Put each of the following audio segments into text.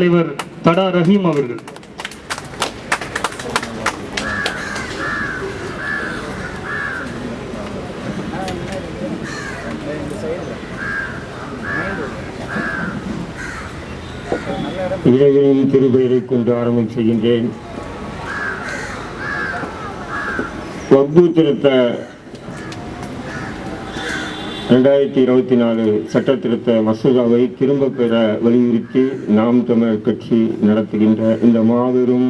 தலைவர் தடா ரஹீம் அவர்கள். இறைவனின் திருப்பெயரை கொண்டு ஆரம்பம் செய்கின்றேன். வக்பு திருத்த ரெண்டாயிரத்தி இருபத்தி நாலு சட்ட திருத்த மசோதாவை திரும்ப பெற வலியுறுத்தி நாம் தமிழர் கட்சி நடத்துகின்ற இந்த மாபெரும்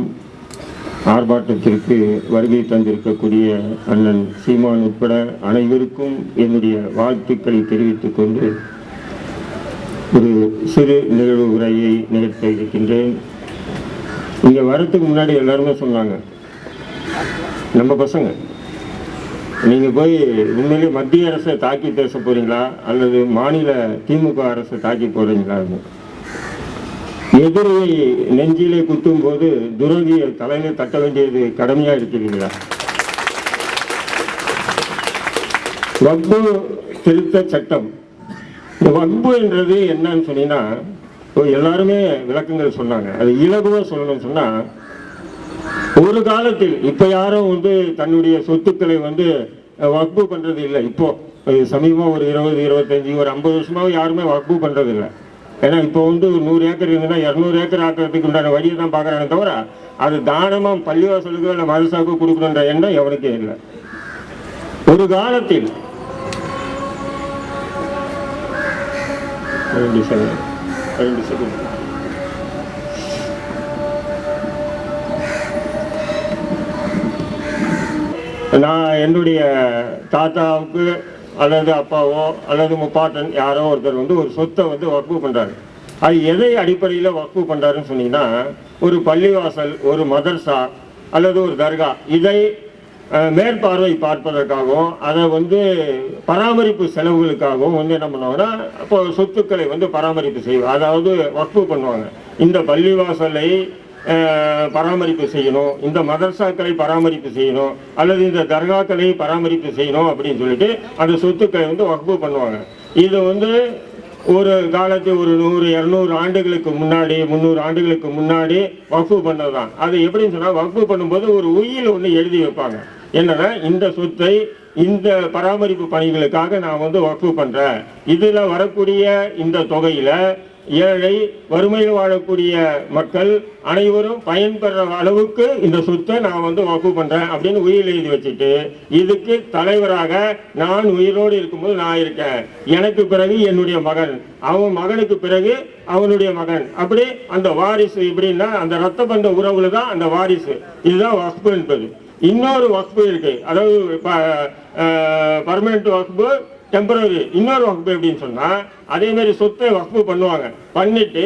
ஆர்ப்பாட்டத்திற்கு வருகை தந்திருக்கக்கூடிய அண்ணன் சீமான் உட்பட அனைவருக்கும் என்னுடைய வாழ்த்துக்களை தெரிவித்துக் கொண்டு ஒரு சிறு நிகழ்வு உரையை நிகழ்த்த இருக்கின்றேன். இங்கே வரத்துக்கு முன்னாடி எல்லாருமே சொன்னாங்க. நம்ம பசங்க. நீங்கள் போய் உண்மையிலே மத்திய அரசை தாக்கி பேச போறீங்களா? அல்லது மாநில திமுக அரசை தாக்கி போறீங்களா? எதிரியை நெஞ்சிலே குத்தும் போது துரோகியை தலையில தட்ட வேண்டியது கடமையா இருக்கிறீங்களா வக்பு திருத்த சட்டம். இந்த வக்பு என்றது என்னன்னு சொன்னீங்கன்னா இப்போ எல்லாருமே விளக்கங்கள் சொன்னாங்க. அது இலகுவாக சொல்லணும்னு சொன்னா ஒரு காலத்தில் இப்ப யாரும் வந்து தன்னுடைய சொத்துக்களை வந்து வக்பு பண்றது இல்லை இப்போ அது சமீபமா ஒரு இருபது இருபத்தஞ்சு ஒரு ஐம்பது வருஷமாவும் யாருமே வக்பு பண்றது இல்லை ஏன்னா இப்போ வந்து ஒரு நூறு ஏக்கர் இருந்ததுன்னா இரநூறு ஏக்கர் ஆக்கிறதுக்கு உண்டான வழியை தான் பார்க்குறாங்க தவிர அது தானமாக பள்ளிவாசலுக்கு இல்லை மதுசாக்கு கொடுக்கணுன்ற எண்ணம் எவனுக்கே இல்லை. ஒரு காலத்தில் ரெண்டு செகண்ட் ரெண்டு செகண்ட் நான் என்னுடைய தாத்தாவுக்கு அல்லது அப்பாவோ அல்லது முப்பாட்டன் யாரோ ஒருத்தர் வந்து ஒரு சொத்தை வந்து வக்ஃபு பண்ணுறாரு அது எதை அடிப்படையில் வக்ஃபு பண்ணுறாருன்னு சொன்னீங்கன்னா ஒரு பள்ளிவாசல் ஒரு மதர்சா அல்லது ஒரு தர்கா இதை மேற்பார்வை பார்ப்பதற்காகவும் அதை வந்து பராமரிப்பு செலவுகளுக்காகவும் வந்து என்ன பண்ணுவாங்கன்னா இப்போ சொத்துக்களை வந்து பராமரிப்பு செய்வாங்க அதாவது வக்ஃபு பண்ணுவாங்க. இந்த பள்ளிவாசலை பராமரிப்பு செய்யணும். இந்த மதரசாக்களை பராமரிப்பு செய்யணும். அல்லது இந்த தர்காக்களை பராமரிப்பு செய்யணும் அப்படின்னு சொல்லிட்டு அந்த சொத்துக்களை வந்து வகுப்பு பண்ணுவாங்க. இது வந்து ஒரு காலத்து ஒரு நூறு இரநூறு ஆண்டுகளுக்கு முன்னாடி முந்நூறு ஆண்டுகளுக்கு முன்னாடி ஒர்க்கு பண்ணது தான் அது எப்படின்னு சொன்னால் வகுப்பு பண்ணும்போது ஒரு உயில் ஒன்று எழுதி வைப்பாங்க. என்னன்னா இந்த சொத்தை இந்த பராமரிப்பு பணிகளுக்காக நான் வந்து வகுப்பு பண்ணுறேன் இதில் வரக்கூடிய இந்த தொகையில் ஏழை வறுமையில் வாழக்கூடிய மக்கள் அனைவரும் பயன்பெற அளவுக்கு இந்த சொத்தை நான் வந்து வகுப்பு பண்றேன் அப்படின்னு உயிர் எழுதி வச்சுட்டு இதுக்கு தலைவராக நான் உயிரோடு இருக்கும்போது நான் இருக்கேன். எனக்கு பிறகு என்னுடைய மகன். அவன் மகனுக்கு பிறகு அவனுடைய மகன். அப்படி அந்த வாரிசு எப்படின்னா அந்த ரத்த பந்த உறவுல தான் அந்த வாரிசு. இதுதான் வக்பு என்பது. இன்னொரு வக்பு இருக்கு. அதாவது பர்மனெண்ட் வக்பு டெம்பரரி இன்னொரு வகுப்பு எப்படின்னு சொன்னால் அதே மாதிரி சொத்தை வகுப்பு பண்ணுவாங்க. பண்ணிட்டு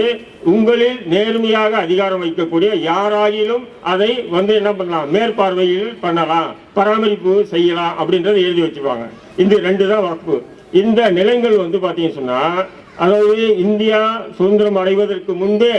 உங்களில் நேர்மையாக அதிகாரம் வைக்கக்கூடிய யாராயிலும் அதை வந்து என்ன பண்ணலாம்? மேற்பார்வையில் பண்ணலாம். பராமரிப்பு செய்யலாம் அப்படின்றத எழுதி வச்சுருவாங்க. இந்த ரெண்டு தான் வகுப்பு. இந்த நிலங்கள் வந்து பார்த்தீங்கன்னு சொன்னால் அதாவது இந்தியா சுதந்திரம் அடைவதற்கு முன்பே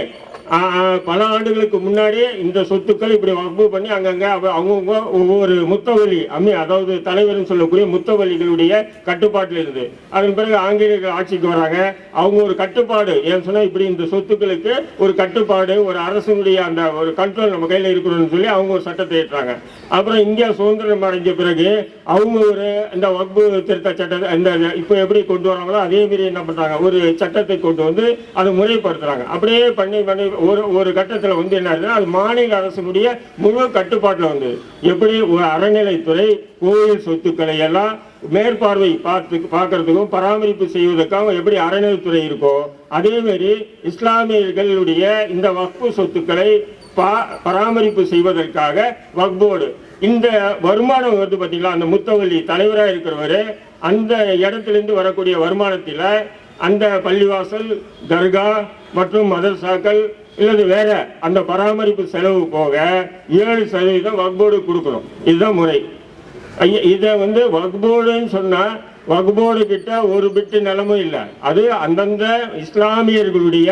பல ஆண்டுகளுக்கு முன்னாடியே இந்த சொத்துக்கள் இப்படி வகுப்பு பண்ணி அங்கங்க அவங்கவுங்க ஒவ்வொரு முத்தவழி அம்மி அதாவது தலைவர்னு சொல்லக்கூடிய முத்தவழிகளுடைய கட்டுப்பாட்டில் இருந்து அதன் பிறகு ஆங்கிலேயர்கள் ஆட்சிக்கு வராங்க. அவங்க ஒரு கட்டுப்பாடு ஏன் சொன்னா இப்படி இந்த சொத்துக்களுக்கு ஒரு கட்டுப்பாடு ஒரு அரசுடைய அந்த ஒரு கண்ட்ரோல் நம்ம கையில் இருக்கணும்னு சொல்லி அவங்க ஒரு சட்டத்தை ஏற்றாங்க. அப்புறம் இந்தியா சுதந்திரம் அடைஞ்ச பிறகு அவங்க ஒரு இந்த வகுப்பு திருத்த சட்டத்தை இந்த இப்போ எப்படி கொண்டு வராங்களோ அதே மாதிரி என்ன பண்றாங்க? ஒரு சட்டத்தை கொண்டு வந்து அதை முறைப்படுத்துறாங்க. அப்படியே பண்ணி பண்ணி ஒரு ஒரு கட்டத்தில் வந்து என்ன ஆகுதுன்னா அது மாநில அரசுடைய முழு கட்டுப்பாட்டில் வந்து எப்படி ஒரு அறநிலைத்துறை கோயில் சொத்துக்களை எல்லாம் மேற்பார்வை பார்த்து பார்க்கறதுக்கும் பராமரிப்பு செய்வதற்காக எப்படி அறநிலைத்துறை இருக்கோ அதேமாரி இஸ்லாமியர்களுடைய இந்த வக்பு சொத்துக்களை பா- பராமரிப்பு செய்வதற்காக வக்போர்டு. இந்த வருமானம் வந்து பார்த்தீங்களா அந்த முத்தவள்ளி தலைவராக இருக்கிறவர் அந்த இடத்துலேருந்து வரக்கூடிய வருமானத்தில் அந்த பள்ளிவாசல் தர்கா மற்றும் மதரசாக்கள் இல்லது வேற அந்த பராமரிப்பு செலவு போக ஏழு சதவீதம் வக்போர்டு கொடுக்கணும். இதுதான் முறை. இதை வந்து வக்போர்டுன்னு சொன்னால் வக்போர்டு கிட்ட ஒரு பிட்டு நிலமும் இல்லை. அது அந்தந்த இஸ்லாமியர்களுடைய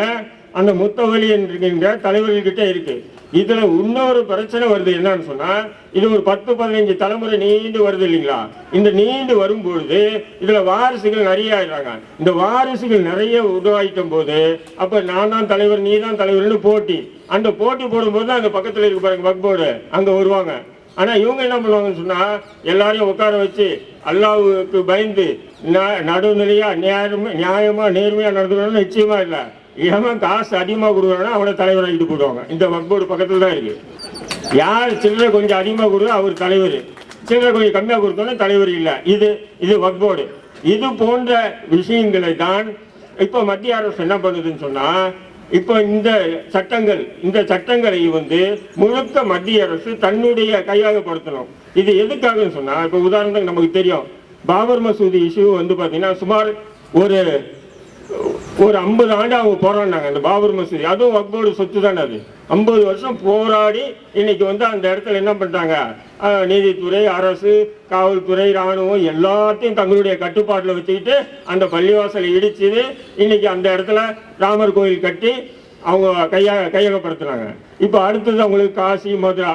அந்த முத்தவழி என்கின்ற தலைவர்கள்கிட்ட இருக்குது இதுல இன்னொரு பிரச்சனை வருது என்னன்னு சொன்னா இது ஒரு பத்து பதினஞ்சு தலைமுறை நீண்டு வருது இல்லைங்களா? இந்த நீண்டு வரும்பொழுது இதுல வாரிசுகள் நிறைய ஆயிடுறாங்க. இந்த வாரிசுகள் நிறைய உருவாயிட்டும் போது அப்ப நான் தான் தலைவர் நீ தான் தலைவர்னு போட்டி. அந்த போட்டி போடும்போது அங்க பக்கத்துல இருக்கு பாருங்க வக்போர்டு அங்க வருவாங்க. ஆனா இவங்க என்ன பண்ணுவாங்கன்னு சொன்னா எல்லாரையும் உட்கார வச்சு அல்லாவுக்கு பயந்து ந- நடுநிலையா நியாயமா நியாயமா நேர்மையா நடந்துக்கணும்னு நிச்சயமா இல்லை. எவன் காசு அதிகமாக கொடுக்குறானோ அவனை தலைவராகிட்டு போடுவாங்க. இந்த வக்போர்டு பக்கத்தில் தான் இருக்கு. யார் சில்லறை கொஞ்சம் அதிகமாக கொடுக்கோ அவர் தலைவர். சில்லறை கொஞ்சம் கம்மியாக கொடுத்தோன்னா தலைவர் இல்லை. இது இது வக்போர்டு இது போன்ற விஷயங்களை தான் இப்போ மத்திய அரசு என்ன பண்ணுதுன்னு சொன்னால் இப்போ இந்த சட்டங்கள் இந்த சட்டங்களை வந்து முழுக்க மத்திய அரசு தன்னுடைய கையாகப்படுத்தணும். இது எதுக்காகன்னு சொன்னால் இப்போ உதாரணத்துக்கு நமக்கு தெரியும். பாபர் மசூதி இஷ்யூ வந்து பார்த்தீங்கன்னா சுமார் ஒரு ஒரு ஐம்பது ஆண்டு அவங்க போராடினாங்க அந்த பாபர் மசூதி. அதுவும் வக்போடு சொத்து தானே அது. ஐம்பது வருஷம் போராடி இன்னைக்கு வந்து அந்த இடத்துல என்ன பண்ணிட்டாங்க நீதித்துறை அரசு காவல்துறை ராணுவம் எல்லாத்தையும் தங்களுடைய கட்டுப்பாட்டில் வச்சுக்கிட்டு அந்த பள்ளிவாசலை இடிச்சது. இன்னைக்கு அந்த இடத்துல ராமர் கோயில் கட்டி அவங்க கையா கையகப்படுத்துனாங்க இப்போ அடுத்தது அவங்களுக்கு காசி மதுரா.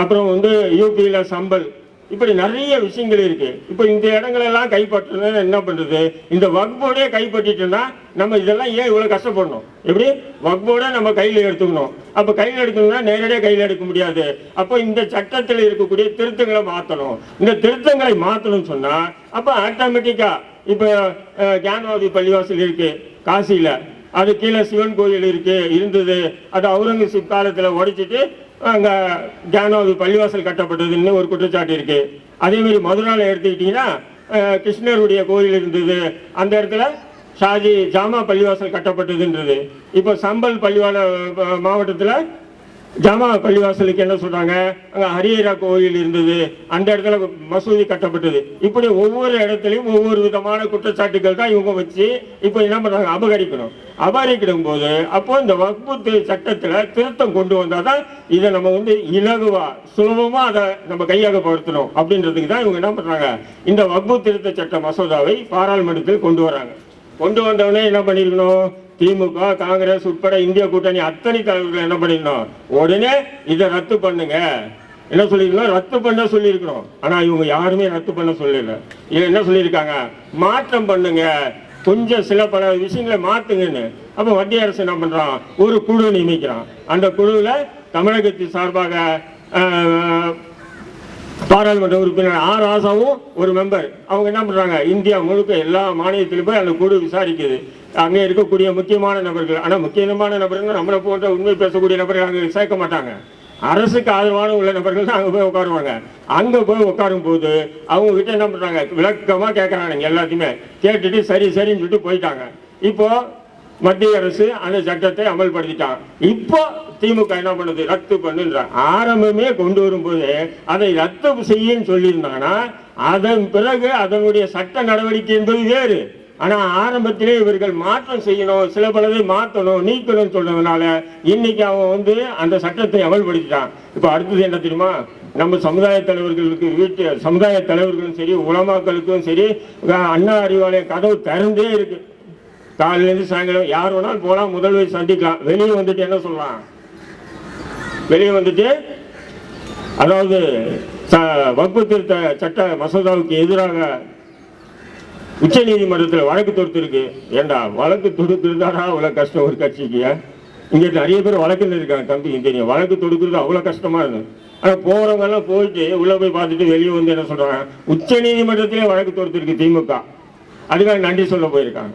அப்புறம் வந்து யூபியில் சம்பல். இப்படி நிறைய விஷயங்கள் இருக்கு. இப்போ இந்த இடங்களெல்லாம் கைப்பற்றணும் என்ன பண்றது? இந்த வக்போர்டே கைப்பற்றிட்டோம்னா நம்ம இதெல்லாம் ஏன் இவ்வளவு கஷ்டப்படணும்? எப்படி? வக்போர்டை நம்ம கையில் எடுத்துக்கணும். அப்போ கையில் எடுக்கணும்னா நேரடியாக கையில் எடுக்க முடியாது. அப்போ இந்த சட்டத்தில் இருக்கக்கூடிய திருத்தங்களை மாற்றணும் இந்த திருத்தங்களை மாற்றணும்னு சொன்னா அப்போ ஆட்டோமேட்டிக்கா இப்போ ஜானவாதி பள்ளிவாசல் இருக்கு காசியில். அது கீழே சிவன் கோயில் இருக்கு இருந்தது. அது அவுரங்கசீப் காலத்துல உடைச்சிட்டு அங்க ஜானோது பள்ளிவாசல் கட்டப்பட்டதுன்னு ஒரு குற்றச்சாட்டு இருக்கு. அதே மாதிரி மதுரால எடுத்துக்கிட்டீங்கன்னா கிருஷ்ணருடைய கோயில் இருந்தது. அந்த இடத்துல ஷாஜி ஜாமா பள்ளிவாசல் கட்டப்பட்டதுன்றது. இப்போ சம்பல் பள்ளிவால மாவட்டத்தில் மாவட்டத்துல ஜாமா பள்ளிவாசலுக்கு என்ன சொல்றாங்க? அங்க ஹரியரா கோயில் இருந்தது. அந்த இடத்துல மசூதி கட்டப்பட்டது. இப்படி ஒவ்வொரு இடத்துலையும் ஒவ்வொரு விதமான குற்றச்சாட்டுகள் தான் இவங்க வச்சு இப்போ என்ன பண்றாங்க? அபகரிக்கணும். அபகரிக்கிடும் போது அப்போ இந்த வகுப்பு தி- சட்டத்துல திருத்தம் கொண்டு வந்தாதான் இதை நம்ம வந்து இலகுவா சுலபமா அதை நம்ம கையகப்படுத்தணும் அப்படின்றதுக்கு தான் இவங்க என்ன பண்றாங்க? இந்த வகுப்பு திருத்த சட்ட மசோதாவை பாராளுமன்றத்தில் கொண்டு வராங்க. கொண்டு வந்தவொடனே என்ன பண்ணிருக்கணும்? திமுக காங்கிரஸ் உட்பட இந்திய கூட்டணி அத்தனை தலைவர்கள் என்ன பண்ணிருக்கணும் உடனே இதை ரத்து பண்ணுங்க. என்ன சொல்லியிருக்கோம் ரத்து பண்ண சொல்லியிருக்கிறோம். ஆனால் இவங்க யாருமே ரத்து பண்ண சொல்லல. இவங்க என்ன சொல்லியிருக்காங்க? மாற்றம் பண்ணுங்க. கொஞ்சம் சில பல விஷயங்களை மாற்றுங்கன்னு அப்போ மத்திய அரசு என்ன பண்ணுறான் ஒரு குழு நியமிக்கிறான். அந்த குழுவில் தமிழகத்தின் சார்பாக பாராளுமன்ற உறுப்பினர் ஆர் ஆசாவும் ஒரு மெம்பர் அவங்க என்ன பண்ணுறாங்க இந்தியா முழுக்க எல்லா மாநிலத்திலும் போய் அந்த குழு விசாரிக்குது. அங்கே இருக்கக்கூடிய முக்கியமான நபர்கள். ஆனால் முக்கியமான நபர்கள் நம்மளை போன்ற உண்மை பேசக்கூடிய நபர்கள் அங்கே சேர்க்க மாட்டாங்க. அரசுக்கு ஆதரவான உள்ள நபர்கள் தான் அங்கே போய் உட்காருவாங்க. அங்கே போய் உட்காரும் போது அவங்க கிட்ட என்ன பண்ணுறாங்க விளக்கமாக கேட்குறாங்க எல்லாத்தையுமே. கேட்டுட்டு சரி சரின்னு சொல்லிட்டு போயிட்டாங்க. இப்போது மத்திய அரசு அந்த சட்டத்தை அமல்படுத்திட்டான் இப்போ திமுக என்ன பண்ணுது? ரத்து பண்ணுன்ற ஆரம்பமே கொண்டு வரும்போது அதை ரத்து செய்யுன்னு சொல்லியிருந்தாங்கன்னா அதன் பிறகு அதனுடைய சட்ட நடவடிக்கை என்பது வேறு. ஆனால் ஆரம்பத்திலே இவர்கள் மாற்றம் செய்யணும் சில பலதை மாற்றணும் நீக்கணும்னு சொன்னதுனால இன்னைக்கு அவன் வந்து அந்த சட்டத்தை அமல்படுத்திட்டான். இப்போ அடுத்தது என்ன தெரியுமா? நம்ம சமுதாய தலைவர்களுக்கு வீட்டு சமுதாய தலைவர்களும் சரி உலமாக்களுக்கும் சரி அண்ணா அறிவாலய கதவு திறந்தே இருக்குது காலையிலேருந்து சாயங்காலம் யார் வேணாலும் போகலாம். முதல்வர் சந்திக்கலாம். வெளியே வந்துட்டு என்ன சொல்லலாம் வெளியே வந்துட்டு அதாவது ச- வகுப்பு திருத்த சட்ட மசோதாவுக்கு எதிராக உச்ச நீதிமன்றத்தில் வழக்கு தொடுத்திருக்கு. ஏண்டா வழக்கு தொடுக்கிறதாடா அவ்வளோ கஷ்டம் ஒரு கட்சிக்கு இங்கே நிறைய பேர் வழக்கில் இருக்காங்க தம்பி. தெரியும் வழக்கு தொடுக்கிறது அவ்வளோ கஷ்டமாக இருந்தது ஆனால் போகிறவங்கெல்லாம் எல்லாம் போயிட்டு உள்ளே போய் பார்த்துட்டு வெளியே வந்து என்ன சொல்கிறாங்க உச்ச நீதிமன்றத்திலே வழக்கு தொடுத்திருக்கு திமுக. அதுக்காக நன்றி சொல்ல போயிருக்காங்க.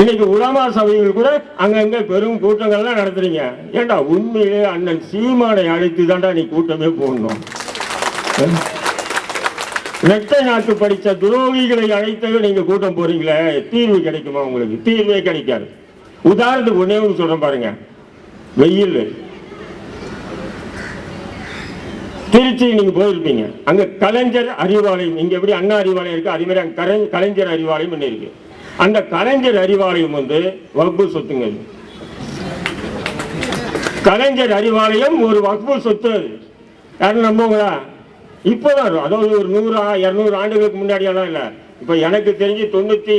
இன்னைக்கு உலமா சபைகள் கூட அங்கங்க பெரும் கூட்டங்கள்லாம் நடத்துறீங்க. ஏண்டா உண்மையிலே அண்ணன் சீமானை அழைத்து தாண்டா நீ கூட்டமே போடணும்? ரெட்டை நாட்டு படித்த துரோகிகளை அழைத்தவே நீங்க கூட்டம் போறீங்களே தீர்வு கிடைக்குமா உங்களுக்கு? தீர்வே கிடைக்காது. உதாரணத்துக்கு ஒன்னே ஒன்று சொல்றேன் பாருங்க. வெயில். திருச்சி நீங்க போயிருப்பீங்க. அங்க கலைஞர் அறிவாலயம் இங்க எப்படி அண்ணா அறிவாலயம் இருக்கு அதே மாதிரி அங்க கலைஞர் அறிவாலயம் ஒண்ணு இருக்கு. அந்த கலைஞர் அறிவாலயம் வந்து வகுப்பு சொத்துங்க கலைஞர் அறிவாலயம் ஒரு வகுப்பு சொத்து அது. யாரும் நம்புங்களா இப்போதான் அதாவது ஒரு நூறு இரநூறு ஆண்டுகளுக்கு முன்னாடியெல்லாம் இல்லை. இப்போ எனக்கு தெரிஞ்சு தொண்ணூற்றி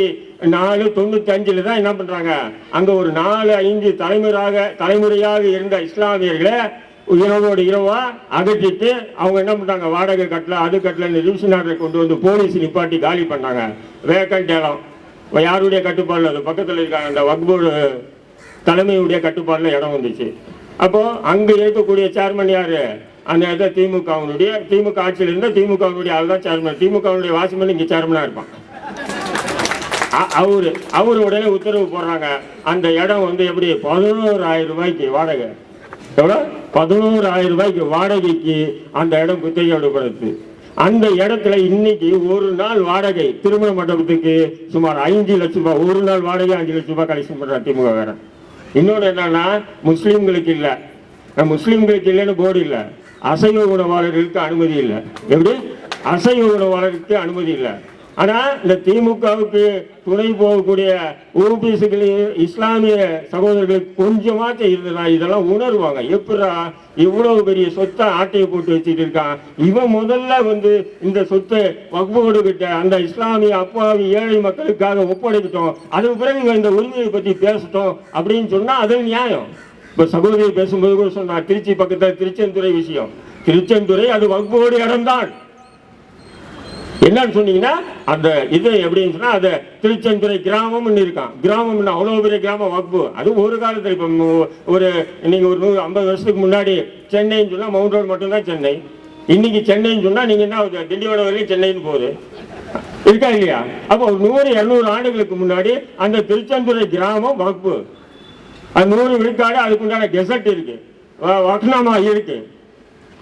நாலு தொண்ணூற்றி அஞ்சில் தான் என்ன பண்ணுறாங்க அங்கே ஒரு நாலு ஐந்து தலைமுறையாக தலைமுறையாக இருந்த இஸ்லாமியர்களை இரவோடு இரவா அகற்றிட்டு அவங்க என்ன பண்ணுறாங்க வாடகை கட்டல அது கட்டலன்னு ரிவிஷன் ஆர்டர் கொண்டு வந்து போலீஸ் நிப்பாட்டி காலி பண்ணாங்க. வேக்கண்ட் இடம் யாருடைய கட்டுப்பாடில்? அது பக்கத்தில் இருக்காங்க. அந்த வக்போர்டு தலைமையுடைய கட்டுப்பாடில் இடம் வந்துச்சு. அப்போது அங்கே இருக்கக்கூடிய சேர்மன் யார்? அந்த இடத்துல திமுகவினுடைய திமுக ஆட்சியில் இருந்தால் திமுகவினுடைய ஆள் தான் சேர்மன் திமுகவினுடைய வாசிமன் இங்கே சேர்மனாக இருப்பான். அ- அவரு அவரு உடனே உத்தரவு போடுறாங்க. அந்த இடம் வந்து எப்படி? பதினோராயிரம் ரூபாய்க்கு வாடகை. எவ்வளோ பதினோராயிரம் ரூபாய்க்கு வாடகைக்கு அந்த இடம் குத்தகை விடப்படுது அந்த இடத்துல இன்னைக்கு ஒரு நாள் வாடகை திருமண மண்டபத்துக்கு சுமார் ஐந்து லட்சம் ரூபாய் ஒரு நாள் வாடகை அஞ்சு லட்சம் ரூபாய் கலெக்ஷன் பண்ற திமுக வேற. இன்னொன்று என்னன்னா முஸ்லீம்களுக்கு இல்லை. முஸ்லீம்களுக்கு இல்லைன்னு போர்டு இல்லை. அசைவ உணவாளர்களுக்கு அனுமதி இல்லை. எப்படி? அசைவ உணவாளருக்கு அனுமதி இல்லை. ஆனா இந்த திமுகவுக்கு துணை போகக்கூடிய ஓபிஎஸ்களையும் இஸ்லாமிய சகோதரர்களுக்கு கொஞ்சமாச்சும் இருந்ததா இதெல்லாம் உணர்வாங்க. எப்படா இவ்வளவு பெரிய சொத்தை ஆட்டையை போட்டு வச்சுட்டு இருக்கான்? இவன் முதல்ல வந்து இந்த சொத்தை வகுப்போடு கிட்ட அந்த இஸ்லாமிய அப்பாவி ஏழை மக்களுக்காக ஒப்படைக்கிட்டோம். அதுக்கு பிறகு இவன் இந்த உரிமையை பத்தி பேசட்டும் அப்படின்னு சொன்னா அது நியாயம். இப்ப சகோதரி பேசும்போது கூட சொன்னா திருச்சி பக்கத்துல திருச்செந்துறை விஷயம். திருச்செந்துறை அது வகுப்போடு இடம்தான் என்னன்னு சொன்னீங்கன்னா அந்த இது எப்படின்னு சொன்னா அது திருச்செந்துறை கிராமம்னு இருக்கான். கிராமம் அவ்வளோ பெரிய கிராமம் வகுப்பு. அது ஒரு காலத்தில் இப்போ ஒரு நீங்க ஒரு நூறு ஐம்பது வருஷத்துக்கு முன்னாடி சென்னைன்னு சொன்னா மவுண்ட் ரோடு மட்டும்தான் சென்னை. இன்னைக்கு சென்னைன்னு சொன்னா நீங்க என்ன ஆகுது? திண்டிவன வரையும் சென்னைன்னு போகுது. இருக்கா இல்லையா? அப்போ நூறு இருநூறு ஆண்டுகளுக்கு முன்னாடி அந்த திருச்செந்துறை கிராமம் வகுப்பு. அது நூறு விழுக்காடு அதுக்குண்டான கெசட் இருக்கு. வக்னாமா இருக்கு.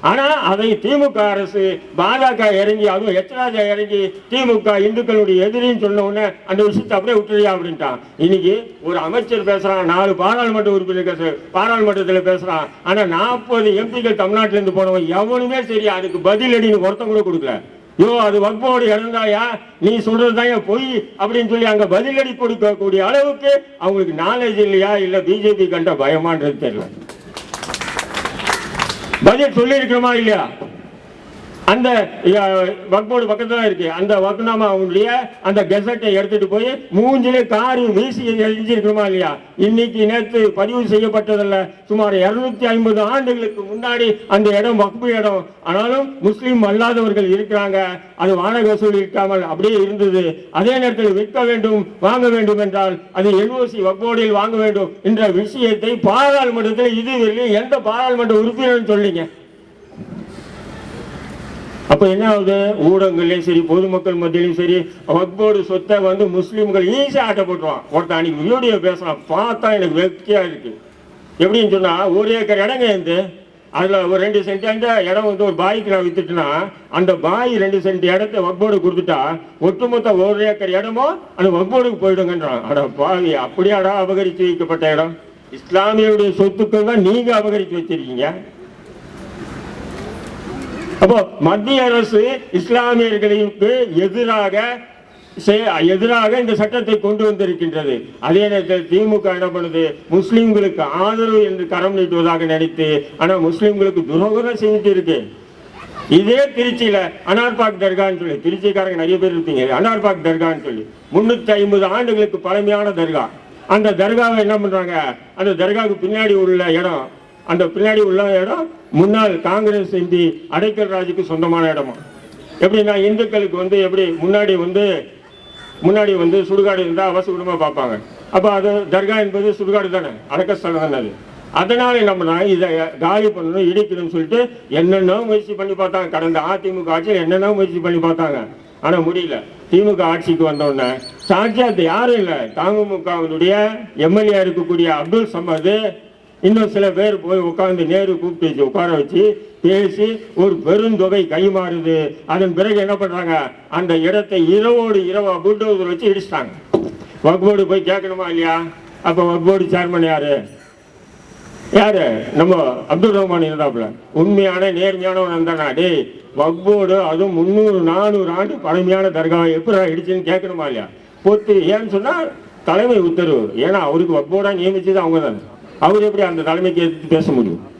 ஆனா அதை திமுக அரசு பாஜக இறங்கி அதுவும் எச்சராஜா இறங்கி திமுக இந்துக்களுடைய எதிரின்னு சொன்ன உடனே அந்த விஷயத்தை அப்படியே விட்டுறியா அப்படின்ட்டான். இன்னைக்கு ஒரு அமைச்சர் பேசுறான் நாலு பாராளுமன்ற உறுப்பினர்கள் பாராளுமன்றத்தில் பேசுறான். ஆனா நாற்பது எம்பிக்கள் தமிழ்நாட்டிலிருந்து போனவன் எவனுமே சரி அதுக்கு பதிலடின்னு ஒருத்தம் கூட கொடுக்கல. யோ அது வக்போடு இறந்தாயா? நீ சொல்றதுதான் பொய் அப்படின்னு சொல்லி அங்க பதிலடி கொடுக்கக்கூடிய அளவுக்கு அவங்களுக்கு நாலேஜ் இல்லையா? இல்ல பிஜேபி கண்ட பயமான்றது தெரியல. பட்ஜெட் சொல்லி இருக்கிறோமா இல்லையா? அந்த வக்போர்டு பக்கத்துல இருக்கு. அந்த வக்னாமா அவங்களுடைய அந்த கெசட்டை எடுத்துட்டு போய் மூஞ்சிலே காரி வீசி எரிஞ்சிருக்கிறோமா இல்லையா? இன்னைக்கு நேற்று பதிவு செய்யப்பட்டதல்ல. சுமார் இருநூத்தி ஐம்பது ஆண்டுகளுக்கு முன்னாடி அந்த இடம் வக்பு இடம். ஆனாலும் முஸ்லீம் அல்லாதவர்கள் இருக்கிறாங்க. அது வாடகை வசூல் இருக்காமல் அப்படியே இருந்தது. அதே நேரத்தில் விற்க வேண்டும் வாங்க வேண்டும் என்றால் அது எல்ஓசி வக்போர்டில் வாங்க வேண்டும் என்ற விஷயத்தை பாராளுமன்றத்தில் இதுவரையிலும் எந்த பாராளுமன்ற உறுப்பினர் சொல்லிங்க அப்போ என்ன ஆகுது? ஊடகங்கள்லையும் சரி பொதுமக்கள் மத்தியிலையும் சரி வக்போர்டு சொத்தை வந்து முஸ்லீம்கள் ஈஸியாக ஆட்ட போட்டுருவான். ஒருத்தன் அன்னைக்கு வீடியோ பேசுகிறான் பார்த்தா எனக்கு வெற்றியா இருக்குது எப்படின்னு சொன்னால் ஒரு ஏக்கர் இடங்க இருந்து அதில் ஒரு ரெண்டு சென்ட் அந்த இடம் வந்து ஒரு பாய்க்கு நான் வித்துட்டுனா அந்த பாய் ரெண்டு சென்ட் இடத்த வக்போர்டு கொடுத்துட்டா ஒட்டுமொத்த ஒரு ஏக்கர் இடமோ அந்த வக்போர்டுக்கு போயிடுங்கன்றான். அட பாவி அப்படியாடா அபகரித்து வைக்கப்பட்ட இடம்? இஸ்லாமியருடைய சொத்துக்கள் தான் நீங்கள் அபகரித்து வச்சிருக்கீங்க அப்போ மத்திய அரசு இஸ்லாமியர்களுக்கு எதிராக எதிராக இந்த சட்டத்தை கொண்டு வந்திருக்கின்றது. அதே நேரத்தில் திமுக என்ன பண்ணுது? முஸ்லிம்களுக்கு ஆதரவு என்று கரம் நீட்டுவதாக நினைத்து ஆனா முஸ்லிம்களுக்கு துரோகம் செஞ்சுட்டு இருக்கு. இதே திருச்சியில அனார்பாக் தர்கான்னு சொல்லி திருச்சிக்காரங்க நிறைய பேர் இருப்பீங்க அனார்பாக் தர்கான்னு சொல்லி முன்னூத்தி ஐம்பது ஆண்டுகளுக்கு பழமையான தர்கா. அந்த தர்காவை என்ன பண்றாங்க? அந்த தர்காவுக்கு பின்னாடி உள்ள இடம் அந்த பின்னாடி உள்ள இடம் முன்னாள் காங்கிரஸ் எம்பி அடைக்கல் ராஜுக்கு சொந்தமான இடமா? எப்படின்னா இந்துக்களுக்கு வந்து எப்படி முன்னாடி வந்து முன்னாடி வந்து சுடுகாடு இருந்தால் அவசகுடமாக பார்ப்பாங்க. அப்போ அது தர்கா என்பது சுடுகாடு தானே? அடக்கஸ்தலம் தானே அது. அதனால நம்ம நான் இதை காலி பண்ணணும் இடிக்கணும்னு சொல்லிட்டு என்னென்ன முயற்சி பண்ணி பார்த்தாங்க. கடந்த அதிமுக ஆட்சியில் என்னென்ன முயற்சி பண்ணி பார்த்தாங்க. ஆனால் முடியல. திமுக ஆட்சிக்கு வந்தோடனே சாட்சியாத்து யாரும் இல்லை. தமுகவினுடைய எம்எல்ஏ இருக்கக்கூடிய அப்துல் சமது இன்னும் சில பேர் போய் உட்காந்து நேரு கூப்பிட்டு வச்சு உட்கார வச்சு பேசி ஒரு பெருந்தொகை கைமாறுது. அதன் பிறகு என்ன பண்ணுறாங்க அந்த இடத்தை இரவோடு இரவா புல்டோசர் வச்சு இடிச்சிட்டாங்க. வக்போர்டு போய் கேட்கணுமா இல்லையா? அப்ப வக்போர்டு சேர்மன் யார்? யார்? நம்ம அப்துல் ரஹ்மான் இருந்தாப்புல. உண்மையான நேர்மையானவன் இருந்தானா டே வக்போர்டு அதுவும் முந்நூறு நானூறு ஆண்டு பழமையான தர்காவை எப்படி இடிச்சுன்னு கேட்கணுமா இல்லையா? பொத்து ஏன்னு சொன்னால் தலைமை உத்தரவு. ஏன்னா அவருக்கு வக்போர்டாக நியமிச்சது அவங்க தானே அவர் எப்படி அந்த தலைமைக்கு எதிர்த்து பேச முடியும்?